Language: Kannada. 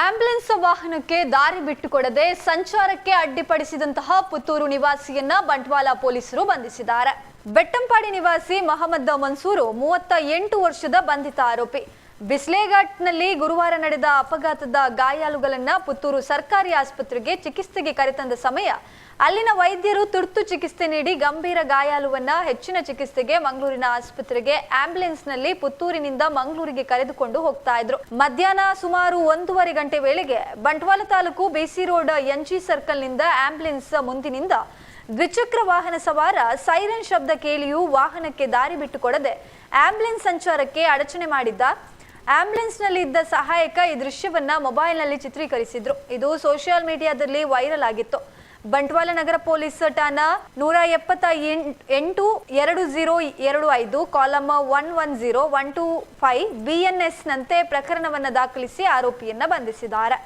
ಆಂಬ್ಯುಲೆನ್ಸ್ ವಾಹನಕ್ಕೆ ದಾರಿ ಬಿಟ್ಟುಕೊಡದೆ ಸಂಚಾರಕ್ಕೆ ಅಡ್ಡಿಪಡಿಸಿದಂತಹ ಪುತ್ತೂರು ನಿವಾಸಿಯನ್ನ ಬಂಟ್ವಾಳ ಪೊಲೀಸರು ಬಂಧಿಸಿದ್ದಾರೆ. ಬೆಟ್ಟಂಪಾಡಿ ನಿವಾಸಿ ಮಹಮ್ಮದ್ ಮನ್ಸೂರು ಮೂವತ್ತ ಎಂಟು ವರ್ಷದ ಬಂಧಿತ ಆರೋಪಿ. ಬಿಸ್ಲೇಘಾಟ್ನಲ್ಲಿ ಗುರುವಾರ ನಡೆದ ಅಪಘಾತದ ಗಾಯಾಳುಗಳನ್ನ ಪುತ್ತೂರು ಸರ್ಕಾರಿ ಆಸ್ಪತ್ರೆಗೆ ಚಿಕಿತ್ಸೆಗೆ ಕರೆತಂದ ಸಮಯ ಅಲ್ಲಿನ ವೈದ್ಯರು ತುರ್ತು ಚಿಕಿತ್ಸೆ ನೀಡಿ ಗಂಭೀರ ಗಾಯಾಳುವನ್ನ ಹೆಚ್ಚಿನ ಚಿಕಿತ್ಸೆಗೆ ಮಂಗಳೂರಿನ ಆಸ್ಪತ್ರೆಗೆ ಆಂಬ್ಯುಲೆನ್ಸ್ನಲ್ಲಿ ಪುತ್ತೂರಿನಿಂದ ಮಂಗಳೂರಿಗೆ ಕರೆದುಕೊಂಡು ಹೋಗ್ತಾ ಇದ್ರು. ಮಧ್ಯಾಹ್ನ ಸುಮಾರು ಒಂದೂವರೆ ಗಂಟೆ ವೇಳೆಗೆ Bantwal taluk B C road N G ಸರ್ಕಲ್ನಿಂದ ambulance ಮುಂದಿನಿಂದ ದ್ವಿಚಕ್ರ ವಾಹನ ಸವಾರ ಸೈರನ್ ಶಬ್ದ ಕೇಳಿಯೂ ವಾಹನಕ್ಕೆ ದಾರಿ ಬಿಟ್ಟುಕೊಡದೆ ಆಂಬ್ಯುಲೆನ್ಸ್ ಸಂಚಾರಕ್ಕೆ ಅಡಚಣೆ ಮಾಡಿದ್ದ ಆಂಬ್ಯುಲೆನ್ಸ್ನಲ್ಲಿ ಇದ್ದ ಸಹಾಯಕ ಈ ದೃಶ್ಯವನ್ನ ಮೊಬೈಲ್ನಲ್ಲಿ ಚಿತ್ರೀಕರಿಸಿದ್ರು. ಇದು ಸೋಷಿಯಲ್ ಮೀಡಿಯಾದಲ್ಲಿ ವೈರಲ್ ಆಗಿತ್ತು. ಬಂಟ್ವಾಳ ನಗರ ಪೊಲೀಸ್ ಠಾಣಾ ನೂರ ಎಪ್ಪತ್ತ ಎಂಟ್- ಎರಡು ಜೀರೋ ಎರಡು ಐದು, column one one zero one two five, B N S ನಂತೆ ಪ್ರಕರಣವನ್ನು ದಾಖಲಿಸಿ ಆರೋಪಿಯನ್ನ ಬಂಧಿಸಿದ್ದಾರೆ.